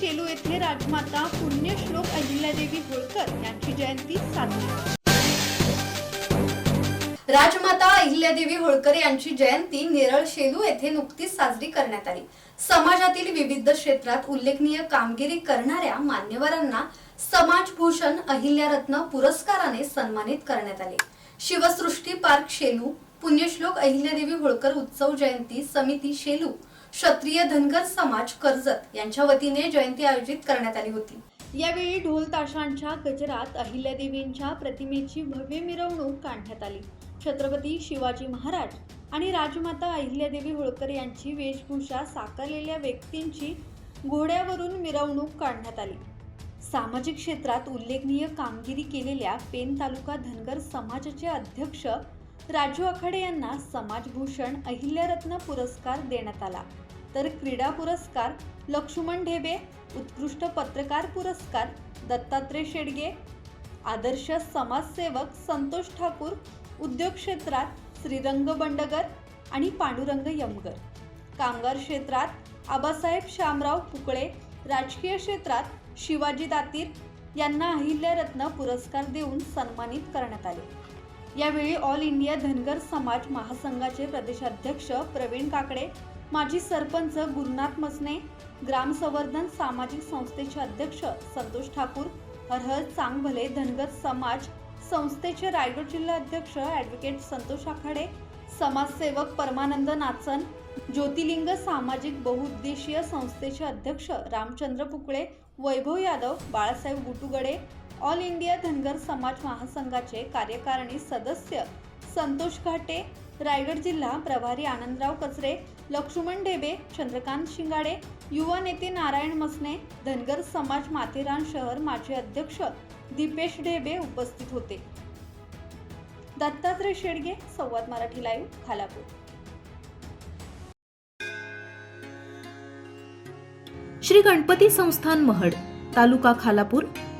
शेलू येथे राजमाता पुण्यश्लोक अहिल्यादेवी होळकर यांची जयंती साजरी. राजमाता अहिल्यादेवी होळकर यांची जयंती नेरळ शेलू येथे नुकतीच साजरी करण्यात आली. समाजातील विविध क्षेत्रात उल्लेखनीय कामगिरी करणाऱ्या मान्यवरांना समाजभूषण अहिल्यारत्न पुरस्काराने सन्मानित करण्यात आले. शिवसृष्टी पार्क शेलू पुण्यश्लोक अहिल्यादेवी होळकर उत्सव जयंती समिती शेलू क्षत्रिय धनगर समाज कर्जत यांच्या वतीने जयंती आयोजित करण्यात आली होती. यावेळी ढोल ताशांच्या गजरात अहिल्यादेवींच्या प्रतिमेची भव्य मिरवणूक काढण्यात आली. छत्रपती शिवाजी महाराज आणि राजमाता अहिल्यादेवी होळकर यांची वेशभूषा साकारलेल्या व्यक्तींची घोड्यावरून मिरवणूक काढण्यात आली. सामाजिक क्षेत्रात उल्लेखनीय कामगिरी केलेल्या पेन तालुका धनगर समाजाचे अध्यक्ष राजू आखाडे यांना समाजभूषण अहिल्यारत्न पुरस्कार देण्यात आला. तर क्रीडा पुरस्कार लक्ष्मण ढेबे उत्कृष्ट पत्रकार पुरस्कार दत्तात्रय शेडगे आदर्श समाजसेवक संतोष ठाकूर उद्योग क्षेत्रात श्रीरंग बंडगर आणि पांडुरंग यमगर. कामगार क्षेत्रात आबासाहेब शामराव पुकळे राजकीय क्षेत्रात शिवाजी दातीर यांना अहिल्यारत्न पुरस्कार देऊन सन्मानित करण्यात आले. यावेळी ऑल इंडिया धनगर समाज महासंघाचे प्रदेशाध्यक्ष प्रवीण काकडे माजी सरपंच गुरुनाथ मसने ग्राम संवर्धन सामाजिक संस्थेचे अध्यक्ष संतोष ठाकूर हरहर चांगभले धनगर समाज संस्थेचे रायगड जिल्हा अध्यक्ष ॲडव्होकेट संतोष आखाडे समाजसेवक परमानंद नाचन ज्योतिलिंग सामाजिक बहुउद्देशीय संस्थेचे अध्यक्ष रामचंद्र पुकळे वैभव यादव बाळासाहेब गुटुगडे ऑल इंडिया धनगर समाज महासंघाचे कार्यकारिणी सदस्य संतोष घाटे रायगड जिल्हा प्रभारी आनंदराव कचरे लक्ष्मण ढेबे चंद्रकांत शिंगाडे युवा नेते नारायण मसने धनगर समाज माथेरान शहर माजी अध्यक्ष दीपेश ढेबे उपस्थित होते. दत्तात्रय शेडगे संवाद मराठी लाईव्ह खालापूर. श्री गणपती संस्थान महड तालुका खालापूर